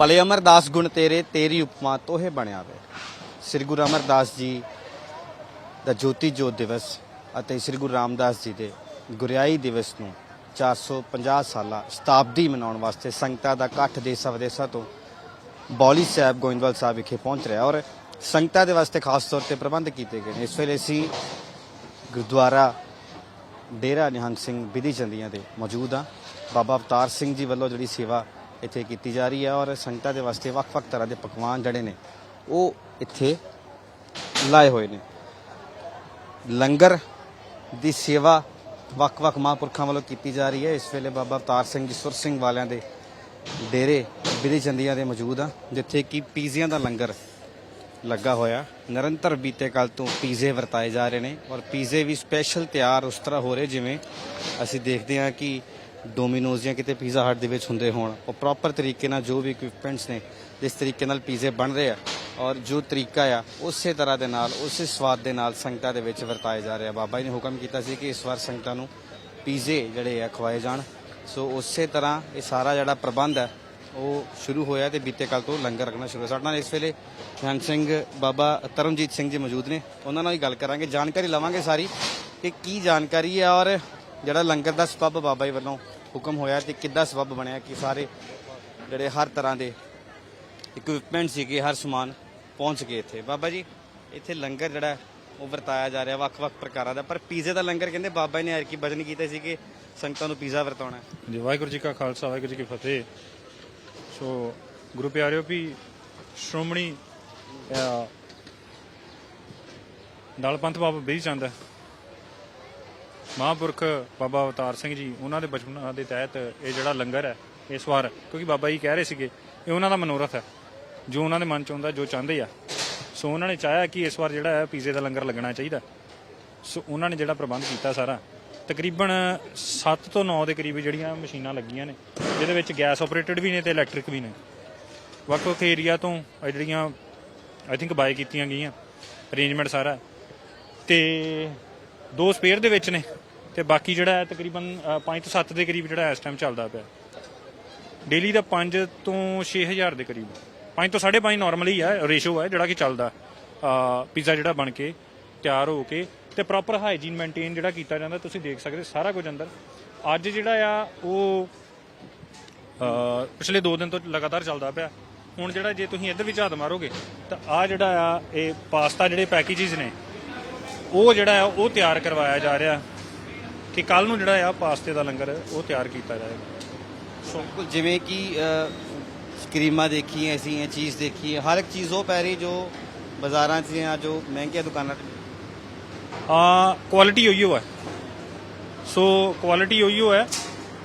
ਭਲੇ ਅਮਰਦਾਸ ਗੁਣ ਤੇਰੇ, ਤੇਰੀ ਉਪਮਾ ਤੋਹੇ ਬਣਿਆ ਵੇ। ਸ੍ਰੀ ਗੁਰੂ ਅਮਰਦਾਸ ਜੀ ਦਾ ਜੋਤੀ ਜੋਤ ਦਿਵਸ ਅਤੇ ਸ੍ਰੀ ਗੁਰੂ ਰਾਮਦਾਸ ਜੀ ਦੇ ਗੁਰਿਆਈ ਦਿਵਸ ਨੂੰ 450 ਸਾਲਾ ਸ਼ਤਾਬਦੀ ਮਨਾਉਣ ਵਾਸਤੇ ਸੰਗਤਾਂ ਦਾ ਇਕੱਠ ਦੇਸਾਂ ਵਿਦੇਸਾਂ ਤੋਂ ਬੌਲੀ ਸਾਹਿਬ ਗੋਇੰਦਵਾਲ ਸਾਹਿਬ ਵਿਖੇ ਪਹੁੰਚ ਰਿਹਾ ਔਰ ਸੰਗਤਾਂ ਦੇ ਵਾਸਤੇ ਖਾਸ ਤੌਰ ਤੇ ਪ੍ਰਬੰਧ ਕੀਤੇ ਗਏ ਨੇ। ਇਸ ਵੇਲੇ ਅਸੀਂ ਗੁਰਦੁਆਰਾ ਡੇਰਾ ਨਿਹੰਗ ਸਿੰਘ ਵਿਧੀ ਚੰਦੀਆਂ ਦੇ ਮੌਜੂਦ ਆ ਬਾਬਾ ਅਵਤਾਰ ਸਿੰਘ ਜੀ ਵੱਲੋਂ ਜਿਹੜੀ ਸੇਵਾ ਇੱਥੇ ਕੀਤੀ ਜਾ ਰਹੀ ਹੈ ਔਰ ਸੰਗਤਾਂ ਦੇ ਵਾਸਤੇ ਵੱਖ-ਵੱਖ ਤਰ੍ਹਾਂ ਦੇ ਪਕਵਾਨ ਜਿਹੜੇ ਨੇ, ਉਹ ਇੱਥੇ ਲਾਏ ਹੋਏ ਨੇ। ਲੰਗਰ ਦੀ ਸੇਵਾ ਵੱਖ-ਵੱਖ ਮਹਾਂਪੁਰਖਾਂ ਵੱਲੋਂ ਕੀਤੀ ਜਾ ਰਹੀ ਹੈ। ਇਸ ਵੇਲੇ ਬਾਬਾ ਅਵਤਾਰ ਸਿੰਘ ਜੀ ਸੁਰ ਸਿੰਘ ਵਾਲਿਆਂ ਦੇ ਡੇਰੇ ਵਿਧੀ ਚੰਦੀਆਂ ਦੇ ਮੌਜੂਦ ਆ, ਜਿੱਥੇ ਕਿ ਪੀਜ਼ਿਆਂ ਦਾ ਲੰਗਰ ਲੱਗਾ ਹੋਇਆ। ਨਿਰੰਤਰ ਬੀਤੇ ਕੱਲ ਤੋਂ ਪੀਜ਼ੇ ਵਰਤਾਏ ਜਾ ਰਹੇ ਨੇ ਔਰ ਪੀਜ਼ੇ ਵੀ ਸਪੈਸ਼ਲ ਤਿਆਰ ਉਸ ਤਰ੍ਹਾਂ ਹੋ ਰਹੇ, ਜਿਵੇਂ ਅਸੀਂ ਦੇਖਦੇ ਹਾਂ ਕਿ ਡੋਮਿਨੋਜ਼ ਜਾਂ ਕਿਤੇ ਪੀਜ਼ਾ ਹਟ ਦੇ ਵਿੱਚ ਹੁੰਦੇ ਹੋਣ। ਉਹ ਪ੍ਰੋਪਰ ਤਰੀਕੇ ਨਾਲ ਜੋ ਵੀ ਇਕਵਿਪਮੈਂਟਸ ਨੇ, ਜਿਸ ਤਰੀਕੇ ਨਾਲ ਪੀਜ਼ੇ ਬਣ ਰਹੇ ਆ ਔਰ ਜੋ ਤਰੀਕਾ ਆ, ਉਸੇ ਤਰ੍ਹਾਂ ਦੇ ਨਾਲ, ਉਸੇ ਸਵਾਦ ਦੇ ਨਾਲ ਸੰਗਤਾਂ ਦੇ ਵਿੱਚ ਵਰਤਾਏ ਜਾ ਰਹੇ ਆ। ਬਾਬਾ ਜੀ ਨੇ ਹੁਕਮ ਕੀਤਾ ਸੀ ਕਿ ਇਸ ਵਾਰ ਸੰਗਤਾਂ ਨੂੰ ਪੀਜ਼ੇ ਜਿਹੜੇ ਆ ਖਵਾਏ ਜਾਣ। ਸੋ ਉਸੇ ਤਰ੍ਹਾਂ ਇਹ ਸਾਰਾ ਜਿਹੜਾ ਪ੍ਰਬੰਧ ਹੈ ਉਹ ਸ਼ੁਰੂ ਹੋਇਆ ਤੇ ਬੀਤੇ ਕੱਲ ਤੋਂ ਲੰਗਰ ਰੱਖਣਾ ਸ਼ੁਰੂ ਹੋਇਆ। ਸਾਡੇ ਨਾਲ ਇਸ ਵੇਲੇ ਨਿਹੰਗ ਸਿੰਘ, ਬਾਬਾ ਤਰਨਜੀਤ ਸਿੰਘ ਜੀ ਮੌਜੂਦ ਨੇ। ਉਹਨਾਂ ਨਾਲ ਹੀ ਗੱਲ ਕਰਾਂਗੇ। ਜਾਣਕਾਰੀ ਲਵਾਂਗੇ ਸਾਰੀ ਕਿ ਕੀ ਜਾਣਕਾਰੀ ਹੈ ਔਰ ਜਿਹੜਾ ਲੰਗਰ ਦਾ ਸਬੱਬ ਬਾਬਾ ਜੀ ਵੱਲੋਂ ਹੁਕਮ ਹੋਇਆ ਤੇ ਕਿੱਦਾਂ ਸਬੱਬ ਬਣਿਆ ਕਿ ਸਾਰੇ ਜਿਹੜੇ ਹਰ ਤਰ੍ਹਾਂ ਦੇ ਇਕਵਿਪਮੈਂਟ ਸੀਗੇ, ਹਰ ਸਮਾਨ ਪਹੁੰਚ ਗਏ ਇੱਥੇ। ਬਾਬਾ ਜੀ, ਇੱਥੇ ਲੰਗਰ ਜਿਹੜਾ ਉਹ ਵਰਤਾਇਆ ਜਾ ਰਿਹਾ, ਵੱਖ-ਵੱਖ ਪ੍ਰਕਾਰਾਂ ਦਾ। ਪਰ ਪੀਜ਼ੇ ਦਾ ਲੰਗਰ ਕਹਿੰਦੇ ਬਾਬਾ ਜੀ ਨੇ ਐਰ ਕੀ ਬਚਨ ਕੀਤੇ ਸੀ ਕਿ ਸੰਗਤਾਂ ਨੂੰ ਪੀਜ਼ਾ ਵਰਤਾਉਣਾ ਜੀ, ਵਾਹਿਗੁਰੂ ਜੀ ਕਾ ਖਾਲਸਾ, ਵਾਹਿਗੁਰੂ ਜੀ ਕੀ ਫਤਿਹ। ਸੋ, ਗੁਰੂ ਪਿਆਰਿਓ, ਵੀ ਸ਼੍ਰੋਮਣੀ ਦਲ ਪੰਥ ਬਾਬਾ ਬੇਈ ਚੰਦ ਮਹਾਂਪੁਰਖ ਬਾਬਾ ਅਵਤਾਰ ਸਿੰਘ ਜੀ, ਉਹਨਾਂ ਦੇ ਬਚਪਨ ਦੇ ਤਹਿਤ ਇਹ ਜਿਹੜਾ ਲੰਗਰ ਹੈ ਇਸ ਵਾਰ ਕਿਉਂਕਿ ਬਾਬਾ ਜੀ ਕਹਿ ਰਹੇ ਸੀਗੇ, ਇਹ ਉਹਨਾਂ ਦਾ ਮਨੋਰਥ ਹੈ, ਜੋ ਉਹਨਾਂ ਦੇ ਮਨ ਚ ਆਉਂਦਾ ਜੋ ਚਾਹੁੰਦੇ ਆ। ਸੋ ਉਹਨਾਂ ਨੇ ਚਾਹਿਆ ਕਿ ਇਸ ਵਾਰ ਜਿਹੜਾ ਹੈ, ਪੀਜ਼ੇ ਦਾ ਲੰਗਰ ਲੱਗਣਾ ਚਾਹੀਦਾ। ਸੋ ਉਹਨਾਂ ਨੇ ਜਿਹੜਾ ਪ੍ਰਬੰਧ ਕੀਤਾ ਸਾਰਾ, ਤਕਰੀਬਨ 7 ਤੋਂ 9 ਦੇ ਕਰੀਬ ਜਿਹੜੀਆਂ ਮਸ਼ੀਨਾਂ ਲੱਗੀਆਂ ਨੇ, ਜਿਹਦੇ ਵਿੱਚ ਗੈਸ ਆਪਰੇਟਡ ਵੀ ਨੇ ਤੇ ਇਲੈਕਟ੍ਰਿਕ ਵੀ ਨੇ। ਵੱਖ ਵੱਖ ਏਰੀਆ ਤੋਂ ਜਿਹੜੀਆਂ ਆਈ ਥਿੰਕ ਬਾਏ ਕੀਤੀਆਂ ਗਈਆਂ, ਅਰੇਂਜਮੈਂਟ ਸਾਰਾ। ਤੇ ਦੋ ਸਪੇਅਰ ਦੇ ਵਿੱਚ ਨੇ ਤੇ ਬਾਕੀ ਜਿਹੜਾ ਹੈ ਤਕਰੀਬਨ 5 ਤੋਂ 7 ਦੇ ਕਰੀਬ ਜਿਹੜਾ ਇਸ ਟਾਈਮ ਚੱਲਦਾ ਪਿਆ। ਡੇਲੀ ਦਾ 5 ਤੋਂ 6000 ਦੇ ਕਰੀਬ। 5 ਤੋਂ 5.5 ਨਾਰਮਲੀ ਹੈ ਰੇਸ਼ੋ ਹੈ ਜਿਹੜਾ ਕਿ ਚੱਲਦਾ। ਪੀਜ਼ਾ ਜਿਹੜਾ ਬਣ ਕੇ ਤਿਆਰ ਹੋ ਕੇ ਤੇ ਪ੍ਰੋਪਰ ਹਾਈਜੀਨ ਮੇਨਟੇਨ ਜਿਹੜਾ ਕੀਤਾ ਜਾਂਦਾ, ਤੁਸੀਂ ਦੇਖ ਸਕਦੇ ਸਾਰਾ ਕੁਝ ਅੰਦਰ। ਅੱਜ ਜਿਹੜਾ ਆ, ਉਹ ਪਿਛਲੇ 2 ਦਿਨ ਤੋਂ ਲਗਾਤਾਰ ਚੱਲਦਾ ਪਿਆ। ਹੁਣ ਜਿਹੜਾ ਜੇ ਤੁਸੀਂ ਇੱਧਰ ਵੀ ਝਾਤ ਮਾਰੋਗੇ, ਤਾਂ ਆ ਜਿਹੜਾ ਆ, ਇਹ ਪਾਸਤਾ ਜਿਹੜੇ ਪੈਕੇजेस ਨੇ ਉਹ ਜਿਹੜਾ ਆ ਉਹ ਤਿਆਰ ਕਰਵਾਇਆ ਜਾ ਰਿਹਾ ਕਿ ਕੱਲ ਨੂੰ ਜਿਹੜਾ ਆ ਪਾਸਤੇ ਦਾ ਲੰਗਰ ਉਹ ਤਿਆਰ ਕੀਤਾ ਜਾਏਗਾ। ਬਿਲਕੁਲ ਜਿਵੇਂ ਕਿ ਅ, ਸਕਰੀਮਾਂ ਦੇਖੀਆਂ ਅਸੀਂ ਇਹ ਚੀਜ਼ ਦੇਖੀ ਹੈ। ਹਰ ਇੱਕ ਚੀਜ਼ ਉਹ ਪੈ ਰਹੀ ਜੋ ਬਾਜ਼ਾਰਾਂ 'ਚ ਜਾਂ ਜੋ ਮਹਿੰਗੀਆਂ ਦੁਕਾਨਾਂ 'ਤੇ ਆ ਕੁਆਲਿਟੀ ਉਹੀਓ ਹੈ। ਸੋ ਕੁਆਲਿਟੀ ਉਹੀਓ ਹੈ।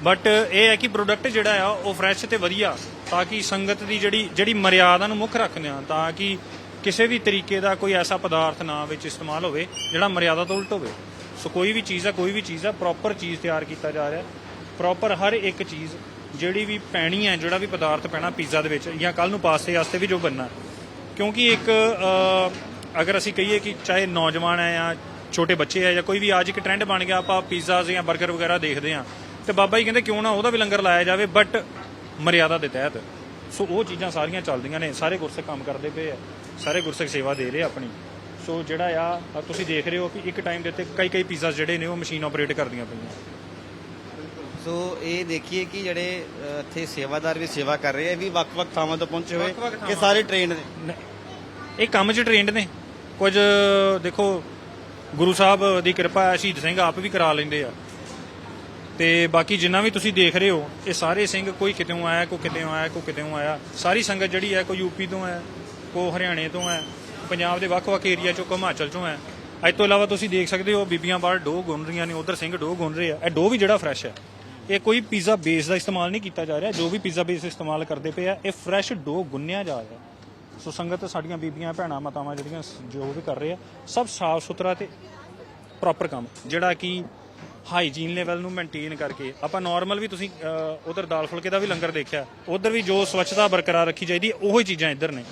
ਬਟ ਇਹ ਹੈ ਕਿ ਪ੍ਰੋਡਕਟ ਜਿਹੜਾ ਆ ਉਹ ਫਰੈਸ਼ ਤੇ ਵਧੀਆ ਤਾਂ ਕਿ ਸੰਗਤ ਦੀ ਜਿਹੜੀ ਜਿਹੜੀ ਮਰਿਆਦਾ ਨੂੰ ਮੁੱਖ ਰੱਖਦੇ ਆ ਤਾਂ ਕਿ ਕਿਸੇ ਵੀ ਤਰੀਕੇ ਦਾ ਕੋਈ ਐਸਾ ਪਦਾਰਥ ਨਾ ਵਿੱਚ ਇਸਤੇਮਾਲ ਹੋਵੇ, ਜਿਹੜਾ ਮਰਿਆਦਾ ਤੋਂ ਉਲਟ ਹੋਵੇ। ਸੋ ਕੋਈ ਵੀ ਚੀਜ਼ ਆ, ਕੋਈ ਵੀ ਚੀਜ਼ ਆ ਪ੍ਰੋਪਰ ਚੀਜ਼ ਤਿਆਰ ਕੀਤਾ ਜਾ ਰਿਹਾ ਪ੍ਰੋਪਰ ਹਰ ਇੱਕ ਚੀਜ਼ ਜਿਹੜੀ ਵੀ ਪੈਣੀ ਹੈ, ਜਿਹੜਾ ਵੀ ਪਦਾਰਥ ਪੈਣਾ ਪੀਜ਼ਾ ਦੇ ਵਿੱਚ ਜਾਂ ਕੱਲ ਨੂੰ ਪਾਸਤੇ ਵਾਸਤੇ ਵੀ ਜੋ ਬਣਨਾ। ਕਿਉਂਕਿ ਇੱਕ ਅਗਰ ਅਸੀਂ ਕਹੀਏ ਕਿ ਚਾਹੇ ਨੌਜਵਾਨ ਹੈ ਜਾਂ ਛੋਟੇ ਬੱਚੇ ਹੈ ਜਾਂ ਕੋਈ ਵੀ, ਅੱਜ ਇੱਕ ਟ੍ਰੈਂਡ ਬਣ ਗਿਆ, ਆਪਾਂ ਪੀਜ਼ਾਜ਼ ਜਾਂ 버ਗਰ ਵਗੈਰਾ ਦੇਖਦੇ ਹਾਂ, ਤੇ ਬਾਬਾ ਜੀ ਕਹਿੰਦੇ ਕਿਉਂ ਨਾ ਉਹਦਾ ਵੀ ਲੰਗਰ ਲਾਇਆ ਜਾਵੇ ਬਟ ਮਰਿਆਦਾ ਦੇ ਤਹਿਤ। ਸੋ ਉਹ ਚੀਜ਼ਾਂ ਸਾਰੀਆਂ ਚੱਲਦੀਆਂ ਨੇ, ਸਾਰੇ ਗੁਰਸਿੱਖ ਕੰਮ ਕਰਦੇ ਪਏ ਆ। ਸਾਰੇ ਗੁਰਸਿੱਖ ਸੇਵਾ ਦੇ ਰਹੇ ਆ ਆਪਣੀ। ਸੋ ਜਿਹੜਾ ਆ ਤੁਸੀਂ ਦੇਖ ਰਹੇ ਹੋ ਕਿ ਇੱਕ ਟਾਈਮ ਦੇ ਉੱਤੇ ਕਈ ਕਈ ਪੀਜ਼ਾਜ਼ ਜਿਹੜੇ ਨੇ ਉਹ ਮਸ਼ੀਨ ਆਪਰੇਟ ਕਰਦੀਆਂ ਪਈਆਂ। ਸੋ ਇਹ ਦੇਖੀਏ ਕਿ ਜਿਹੜੇ ਅ, ਇੱਥੇ ਸੇਵਾਦਾਰ ਵੀ ਸੇਵਾ ਕਰ ਰਹੇ ਆ ਇਹ ਵੀ ਵੱਖ-ਵੱਖ ਥਾਵਾਂ ਤੋਂ ਪਹੁੰਚੇ ਹੋਏ ਵੱਖ-ਵੱਖ ਕਿ ਥਾਵਾਂ ਸਾਰੇ ਟ੍ਰੇਨਡ ਨੇ। ਨ- ਇਹ ਕੰਮ 'ਚ ਟ੍ਰੇਨਡ ਨੇ। ਕੁਝ ਦੇਖੋ ਗੁਰੂ ਸਾਹਿਬ ਦੀ ਕਿਰਪਾ ਹੈ ਸ਼ਹੀਦ ਸਿੰਘ ਆਪ ਵੀ ਕਰਾ ਲੈਂਦੇ ਆ। ਤੇ ਬਾਕੀ ਜਿੰਨਾ ਵੀ ਤੁਸੀਂ ਦੇਖ ਰਹੇ ਹੋ ਇਹ ਸਾਰੇ ਸਿੰਘ ਕੋਈ ਕਿਤੇੋਂ ਆਇਆ ਕੋਈ ਕਿਤੇੋਂ ਆਇਆ ਕੋਈ ਕਿਤੇੋਂ ਆਇਆ। ਸਾਰੀ ਸੰਗਤ ਜਿਹੜੀ ਹੈ ਕੋਈ ਯੂਪੀ ਤੋਂ ਹੈ। ਕੋ ਹਰਿਆਣੇ ਤੋਂ ਹੈ, ਪੰਜਾਬ ਦੇ ਵੱਖ-ਵੱਖ ਏਰੀਆ ਚੋਂ ਕੋਈ ਹਿਮਾਚਲ ਚੋਂ ਹੈ। ਅੱਜ ਤੋਂ ਇਲਾਵਾ ਤੁਸੀਂ ਦੇਖ ਸਕਦੇ ਹੋ, ਬੀਬੀਆਂ ਬਾਹਰ ਡੋਹ ਗੁੰਨ ਰਹੀਆਂ ਨੇ, ਉਧਰ ਸਿੰਘ ਡੋਹ ਗੁੰਨ ਰਹੇ ਆ। ਇਹ ਡੋਹ ਵੀ ਜਿਹੜਾ ਫਰੈਸ਼ ਹੈ, ਇਹ ਕੋਈ ਪੀਜ਼ਾ ਬੇਸ ਦਾ ਇਸਤੇਮਾਲ ਨਹੀਂ ਕੀਤਾ ਜਾ ਰਿਹਾ। ਜੋ ਵੀ ਪੀਜ਼ਾ ਬੇਸ ਇਸਤੇਮਾਲ ਕਰਦੇ ਪਏ ਆ, ਇਹ ਫਰੈਸ਼ ਡੋ ਗੁੰਨਿਆ ਜਾ ਰਿਹਾ। ਸੋ ਸੰਗਤ, ਸਾਡੀਆਂ ਬੀਬੀਆਂ, ਭੈਣਾਂ, ਮਾਤਾਵਾਂ ਜਿਹੜੀਆਂ ਜੋ ਵੀ ਕਰ ਰਹੇ ਆ, ਸਭ ਸਾਫ਼ ਸੁਥਰਾ ਤੇ ਪ੍ਰੋਪਰ ਕੰਮ। ਜਿਹੜਾ ਕਿ ਹਾਈਜੀਨ ਲੈਵਲ ਨੂੰ ਮੇਨਟੇਨ ਕਰਕੇ, ਆਪਾਂ ਨਾਰਮਲ ਵੀ ਤੁਸੀਂ ਉਧਰ ਦਾਲ ਫੁਲਕੇ ਦਾ ਵੀ ਲੰਗਰ ਦੇਖਿਆ, ਉਧਰ ਵੀ ਜੋ ਸਵੱਛਤਾ ਬਰਕਰਾਰ ਰੱਖੀ ਚਾਹੀਦੀ ਹੈ ਉਹੀ ਚੀਜ਼ਾਂ ਇੱਧਰ ਨੇ।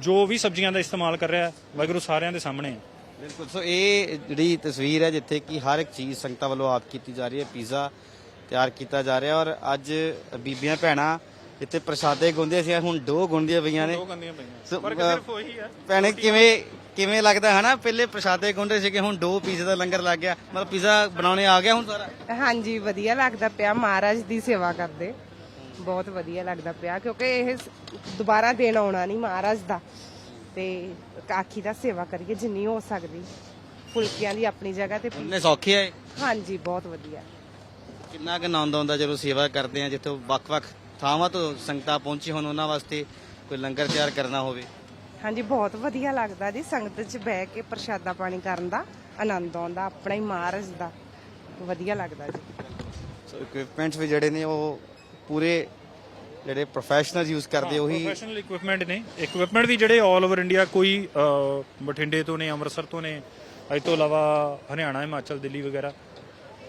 ਜੋ ਵੀ ਸਬਜ਼ੀਆਂ ਦਾ ਇਸਤੇਮਾਲ ਕਰ ਰਿਹਾ ਵਾਹਿਗੁਰੂ ਸਾਰਿਆਂ ਦੇ ਸਾਹਮਣੇ ਹੈ। ਬਿਲਕੁਲ। ਸੋ ਇਹ ਜਿਹੜੀ ਤਸਵੀਰ ਹੈ ਜਿੱਥੇ ਕਿ ਹਰ ਇੱਕ ਚੀਜ਼ ਸੰਗਤਾਂ ਵੱਲੋਂ ਆਪ ਕੀਤੀ ਜਾ ਰਹੀ ਹੈ ਪੀਜ਼ਾ ਤਿਆਰ ਕੀਤਾ ਜਾ ਰਿਹਾ ਔਰ ਅੱਜ ਬੀਬੀਆਂ ਭੈਣਾਂ ਇੱਥੇ ਪ੍ਰਸ਼ਾਦੇ ਗੁੰਦੇ ਸੀ ਹੁਣ ਦੋ ਗੁੰਦੀਆਂ ਪਈਆਂ ਨੇ। ਦੋ ਗੰਦੀਆਂ ਪਈਆਂ। ਸੋ, ਪਰ ਸਿਰਫ ਉਹੀ ਹੈ। ਭੈਣੇ ਕਿਵੇਂ ਕਿਵੇਂ ਲੱਗਦਾ ਹਨਾ ਪਹਿਲੇ ਪ੍ਰਸ਼ਾਦੇ ਗੁੰਦੇ ਸੀਗੇ ਹੁਣ ਦੋ ਪੀਜ਼ੇ ਦਾ ਲੰਗਰ ਲੱਗ ਗਿਆ ਮਤਲਬ ਪੀਜ਼ਾ ਬਣਾਉਣੇ ਆ ਗਿਆ ਹੁਣ ਸਾਰਾ? ਹਾਂਜੀ ਵਧੀਆ ਲੱਗਦਾ ਪਿਆ ਮਹਾਰਾਜ ਦੀ ਸੇਵਾ ਕਰਦੇ। ਬਹੁਤ ਵਧੀਆ ਲੱਗਦਾ ਪਿਆ ਕਿਉਂਕਿ ਇਹ ਦੁਬਾਰਾ ਦਿਨ ਆਉਣਾ ਨਹੀਂ ਮਹਾਰਾਜ ਦਾ। ਤੇ ਕਾਖੀ ਦਾ ਸੇਵਾ ਕਰੀਏ ਜਿੰਨੀ ਹੋ ਸਕਦੀ। ਫੁਲਕਿਆਂ ਦੀ ਆਪਣੀ ਜਗ੍ਹਾ ਤੇ ਉਹਨੇ ਸੌਖੀ ਹੈ ਹਾਂਜੀ ਬਹੁਤ ਵਧੀਆ। ਕਿੰਨਾ ਕੁ ਆਨੰਦ ਆਉਂਦਾ ਜਦੋਂ ਸੇਵਾ ਕਰਦੇ ਆ ਜਿੱਥੇ ਵੱਖ-ਵੱਖ ਥਾਵਾਂ ਤੋਂ ਸੰਗਤਾਂ ਪਹੁੰਚੀ ਹੋਣ ਉਹਨਾਂ ਵਾਸਤੇ ਕੋਈ ਲੰਗਰ ਤਿਆਰ ਕਰਨਾ ਹੋਵੇ। ਹਾਂਜੀ ਬਹੁਤ ਵਧੀਆ ਲੱਗਦਾ ਜੀ ਸੰਗਤ 'ਚ ਬਹਿ ਕੇ ਪ੍ਰਸ਼ਾਦਾ ਪਾਣੀ ਕਰਨ ਦਾ ਆਨੰਦ ਆਉਂਦਾ ਆਪਣਾ ਹੀ ਮਹਾਰਾਜ ਦਾ। ਵਧੀਆ ਲੱਗਦਾ ਜੀ। ਸੋ ਇਕਵਿਪਮੈਂਟਸ ਵੀ ਜਿਹੜੇ ਨੇ ਉਹ ਪੂਰੇ ਜਿਹੜੇ ਪ੍ਰੋਫੈਸ਼ਨਲਸ ਯੂਜ਼ ਕਰਦੇ ਉਹੀ ਪ੍ਰੋਫੈਸ਼ਨਲ ਇਕਵਿਪਮੈਂਟ ਨੇ। ਇਕਵਿਪਮੈਂਟ ਵੀ ਜਿਹੜੇ 올 ਓਵਰ ਇੰਡੀਆ ਕੋਈ ਬਠਿੰਡੇ ਤੋਂ ਨੇ ਅੰਮ੍ਰਿਤਸਰ ਤੋਂ ਨੇ ਅੱਜ ਤੋਂ ਇਲਾਵਾ ਹਰਿਆਣਾ ਹਿਮਾਚਲ ਦਿੱਲੀ ਵਗੈਰਾ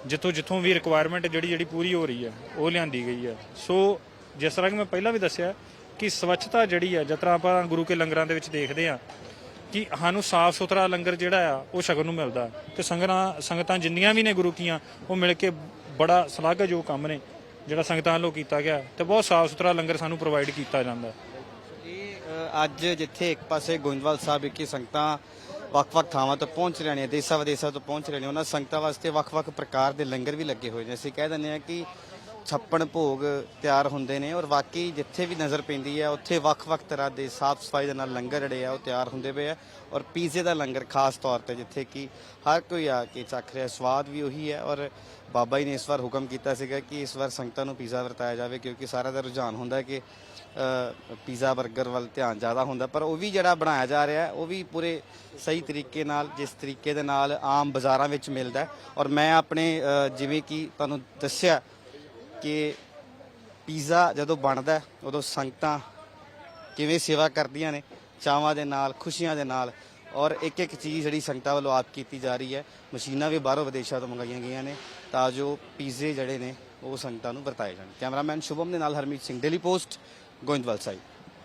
ਜਿੱਥੋਂ ਜਿੱਥੋਂ ਵੀ ਰਿਕੁਆਇਰਮੈਂਟ ਜਿਹੜੀ ਜਿਹੜੀ ਪੂਰੀ ਹੋ ਰਹੀ ਹੈ ਉਹ ਲਿਆਂਦੀ ਗਈ ਹੈ। ਸੋ ਜਿਸ ਤਰ੍ਹਾਂ ਕਿ ਮੈਂ ਪਹਿਲਾਂ ਵੀ ਦੱਸਿਆ ਕਿ ਸਵੱਛਤਾ ਜਿਹੜੀ ਹੈ ਜਿਸ ਤਰ੍ਹਾਂ ਆਪਾਂ ਗੁਰੂ ਕੇ ਲੰਗਰਾਂ ਦੇ ਵਿੱਚ ਦੇਖਦੇ ਆ ਕਿ ਸਾਨੂੰ ਸਾਫ਼ ਸੁਥਰਾ ਲੰਗਰ ਜਿਹੜਾ ਆ ਉਹ ਸ਼ਗਨ ਨੂੰ ਮਿਲਦਾ ਤੇ ਸੰਗਤਾਂ ਸੰਗਤਾਂ ਜਿੰਨੀਆਂ ਵੀ ਨੇ ਗੁਰੂ ਕੀਆਂ ਉਹ ਮਿਲ ਕੇ ਬੜਾ ਸ਼ਲਾਘਾਯੋਗ ਕੰਮ ਨੇ। ਜਿਹੜਾ ਸੰਗਤਾਂ ਵੱਲੋਂ ਕੀਤਾ ਗਿਆ ਤੇ ਬਹੁਤ ਸਾਫ਼ ਸੁਥਰਾ ਲੰਗਰ ਸਾਨੂੰ ਪ੍ਰੋਵਾਈਡ ਕੀਤਾ ਜਾਂਦਾ ਇਹ ਅ, ਅੱਜ ਜਿੱਥੇ ਇੱਕ ਪਾਸੇ ਗੋਇੰਦਵਾਲ ਸਾਹਿਬ ਵਿਖੇ ਸੰਗਤਾਂ ਵੱਖ-ਵੱਖ ਥਾਵਾਂ ਤੋਂ ਪਹੁੰਚ ਰਹੀਆਂ ਨੇ ਦੇਸਾਂ ਵਿਦੇਸਾਂ ਤੋਂ ਪਹੁੰਚ ਰਹੀਆਂ ਨੇ ਉਹਨਾਂ ਸੰਗਤਾਂ ਵਾਸਤੇ ਵੱਖ-ਵੱਖ ਪ੍ਰਕਾਰ ਦੇ ਲੰਗਰ ਵੀ ਲੱਗੇ ਹੋਏ ਨੇ। ਅਸੀਂ ਕਹਿ ਦਿੰਦੇ ਹਾਂ ਕਿ ਛੱਪਣ ਭੋਗ ਤਿਆਰ ਹੁੰਦੇ ਨੇ ਔਰ ਵਾਕਈ ਜਿੱਥੇ ਵੀ ਨਜ਼ਰ ਪੈਂਦੀ ਹੈ, ਉੱਥੇ ਵੱਖ-ਵੱਖ ਤਰ੍ਹਾਂ ਦੇ ਸਾਫ਼ ਸਫ਼ਾਈ ਦੇ ਨਾਲ ਲੰਗਰ ਜਿਹੜੇ ਆ, ਉਹ ਤਿਆਰ ਹੁੰਦੇ ਪਏ ਆ ਔਰ ਪੀਜ਼ੇ ਦਾ ਲੰਗਰ ਖਾਸ ਤੌਰ ਤੇ ਜਿੱਥੇ ਕਿ ਹਰ ਕੋਈ ਆ ਕੇ ਚੱਖ ਰਿਹਾ, ਸਵਾਦ ਵੀ ਉਹੀ ਹੈ ਔਰ ਬਾਬਾ ਜੀ ਨੇ ਇਸ ਵਾਰ ਹੁਕਮ ਕੀਤਾ ਸੀਗਾ ਕਿ ਇਸ ਵਾਰ ਸੰਗਤਾਂ ਨੂੰ ਪੀਜ਼ਾ ਵਰਤਾਇਆ ਜਾਵੇ ਕਿਉਂਕਿ ਸਾਰਾ ਦਾ ਰੁਝਾਨ ਹੁੰਦਾ ਕਿ ਪੀਜ਼ਾ 버ਗਰ ਵੱਲ ਧਿਆਨ ਜ਼ਿਆਦਾ ਹੁੰਦਾ, ਪਰ ਉਹ ਵੀ ਜਿਹੜਾ ਬਣਾਇਆ ਜਾ ਰਿਹਾ ਉਹ ਵੀ ਪੂਰੇ ਸਹੀ ਤਰੀਕੇ ਨਾਲ, ਜਿਸ ਤਰੀਕੇ ਦੇ ਨਾਲ ਆਮ ਬਾਜ਼ਾਰਾਂ ਵਿੱਚ ਮਿਲਦਾ ਔਰ ਮੈਂ ਆਪਣੇ ਜਿਵੇਂ ਕਿ ਤੁਹਾਨੂੰ ਦੱਸਿਆ ਕਿ ਪੀਜ਼ਾ ਜਦੋਂ ਬਣਦਾ ਉਦੋਂ ਸੰਗਤਾਂ ਕਿਵੇਂ ਸੇਵਾ ਕਰਦੀਆਂ ਨੇ, ਚਾਵਾਂ ਦੇ ਨਾਲ, ਖੁਸ਼ੀਆਂ ਦੇ ਨਾਲ, ਔਰ ਇੱਕ ਇੱਕ ਚੀਜ਼ ਜਿਹੜੀ ਸੰਗਤਾਂ ਵੱਲੋਂ ਆਪ ਕੀਤੀ ਜਾ ਰਹੀ ਹੈ, ਮਸ਼ੀਨਾਂ ਵੀ ਬਾਹਰੋਂ ਵਿਦੇਸ਼ਾਂ ਤੋਂ ਮੰਗਾਈਆਂ ਗਈਆਂ ਨੇ, ਤਾਂ ਜੋ ਪੀਜ਼ੇ ਜਿਹੜੇ ਨੇ, ਉਹ ਸੰਗਤਾਂ ਨੂੰ ਵਰਤਾਏ ਜਾਣ। ਕੈਮਰਾਮੈਨ ਸ਼ੁਭਮ ਦੇ ਨਾਲ ਹਰਮੀਤ ਸਿੰਘ ਡੇਲੀ ਪੋਸਟ ਗੋਇੰਦਵਾਲ ਸਾਹਿਬ।